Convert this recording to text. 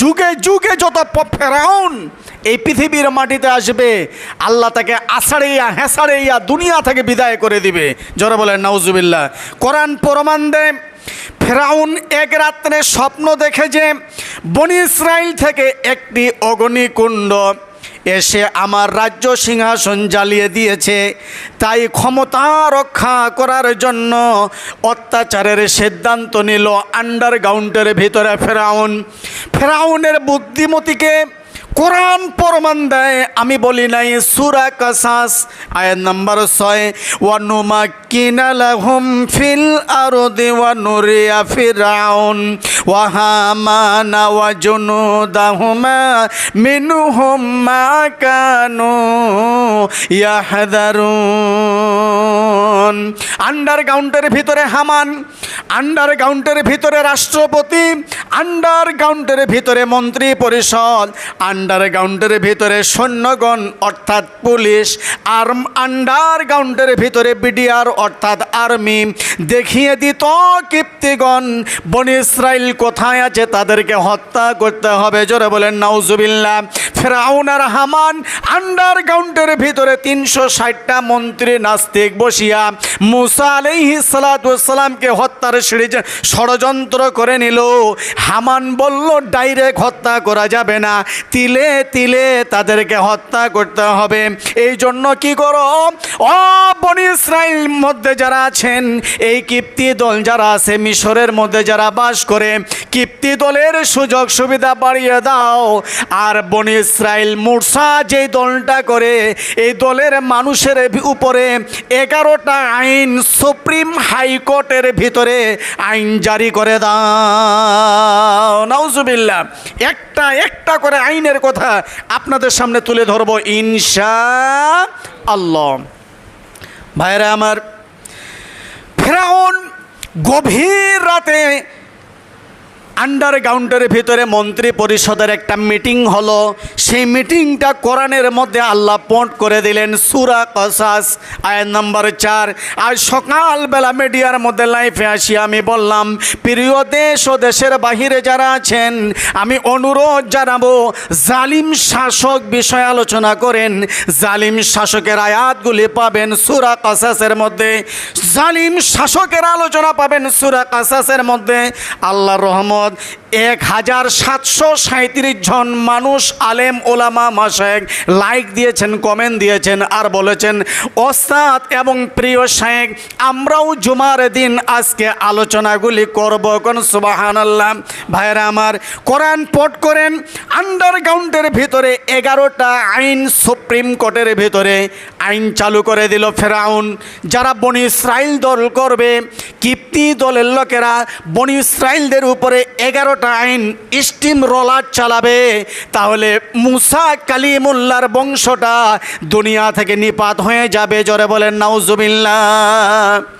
যুগে যুগে যত ফেরাউন এই পৃথিবীর মাটিতে আসবে, আল্লাহ তাকে আষাড়েইয়া হেঁসাড়েইয়া দুনিয়া থেকে বিদায় করে দিবে। জোরে বলেন, নাউজুবিল্লাহ। কোরআন প্রমাণ দেয়, ফেরাউন এক রাত্রে স্বপ্ন দেখে যে বনি ইসরায়েল থেকে একটি অগ্নিকুণ্ড এসে আমার রাজ্য সিংহাসন জ্বালিয়ে দিয়েছে। তাই ক্ষমতা রক্ষা করার জন্য অত্যাচারের সিদ্ধান্ত নিল আন্ডারগ্রাউন্ডের ভিতরে ফেরাউন। ফেরাউনের বুদ্ধিমতিকে কোরআন প্রমাণ দেয়, আমি বলি নাই, সুরা কাসাস, আয়াত নাম্বার ছয় ওয়ানুমা কিনালাহুম ফিল আরদি ওয়া নুরিয়া ফিরাউন। ওয়া হামানা ওয়া জুনুদাহুমা মিনহুম মা ইয়াহদারুন আন্ডারগ্রাউন্ডের ভিতরে হামান আন্ডারগ্রাউন্ডের ভিতরে রাষ্ট্রপতি আন্ডারগ্রাউন্ডের ভিতরে মন্ত্রী পরিষদ আন্ডারগ্রাউন্ডের ভিতরে সৈন্যগণ, অর্থাৎ পুলিশ আর আন্ডারগ্রাউন্ডের ভিতরে বিডিআর অর্থাৎ আর্মি দেখিয়ে দিত কীর্তিগণ, বন ইসরায়েল কোথায় আছে তাদেরকে হত্যা করতে হবে। জোরে বলেন, নাউজুবিল্লাহ। ফেরাউন আর হামান আন্ডারগ্রাউন্ডের ভিতরে তিনশো ষাটটা মন্ত্রী নাস্তিক বসিয়া মুসা আলাইহি সালাতামকে হত্যার সিঁড়ি ষড়যন্ত্র করে নিল। হামান বলল, ডাইরেক্ট হত্যা করা যাবে না। তিলে তিলে তাদেরকে হত্যা করতে হবে। এই জন্য কি করো? বনি ইসরায়েল মধ্যে যারা আছেন, এই কিপ্তি দল যারা আছে, মিশরের মধ্যে যারা বাস করে, কিপ্তি দলের সুযোগ সুবিধা বাড়িয়ে দাও। আর বনি ইসরায়েল মুরসা যেই দলটা করে, এই দলের মানুষের উপরে এগারোটা আইন সুপ্রিম হাইকোর্টের ভিতরে আইন জারি করে দাও। নাউজুবিল্লাহ, একটা একটা করে আইনের কথা আপনাদের সামনে তুলে ধরবো ইনশা আল্লাহ। ভাইরা আমার, ফেরাউন গভীর রাতে আন্ডারগ্রাউন্ডের ভিতরে মন্ত্রী পরিষদের একটা মিটিং হলো। সেই মিটিংটা কোরআনের মধ্যে আল্লাহ পয়েন্ট করে দিলেন, সুরা কসাস, আয়াত নম্বর চার। আর সকালবেলা মিডিয়ার মধ্যে লাইফে আসি, আমি বললাম, প্রিয় দেশ ও দেশের বাহিরে যারা আছেন, আমি অনুরোধ জানাব, জালিম শাসক বিষয়ে আলোচনা করেন। জালিম শাসকের আয়াতগুলি পাবেন সুরা কাসাসের মধ্যে। জালিম শাসকের আলোচনা পাবেন সুরা কাসাসের মধ্যে। আল্লাহ রহমত এক হাজার সাতশো সাঁত্রিশ জন মানুষ, আলেম, ওলামা মাসেক লাইক দিয়েছেন, কমেন্ট দিয়েছেন আর বলেছেন, ওস্তাদ এবং প্রিয় শেখ আমরাও জুমার দিন আজকে আলোচনাগুলি করব কোন? সুবাহান আল্লাহ ভাইরা আমার, কোরআন পট করেন, আন্ডারগ্রাউন্ডের ভিতরে এগারোটা আইন সুপ্রিম কোর্টের ভিতরে আইন চালু করে দিল ফেরাউন। যারা বনি ইসরায়েল দল করবে, কিপ্তি দলের লোকেরা বনি ইসরায়েলদের উপরে এগারোটা আইন স্টিম রোলার চালাবে। তাহলে মুসা কালিমুল্লার বংশটা দুনিয়া থেকে নিপাত হয়ে যাবে, জরে বলেন, নাউজুবিল্লাহ।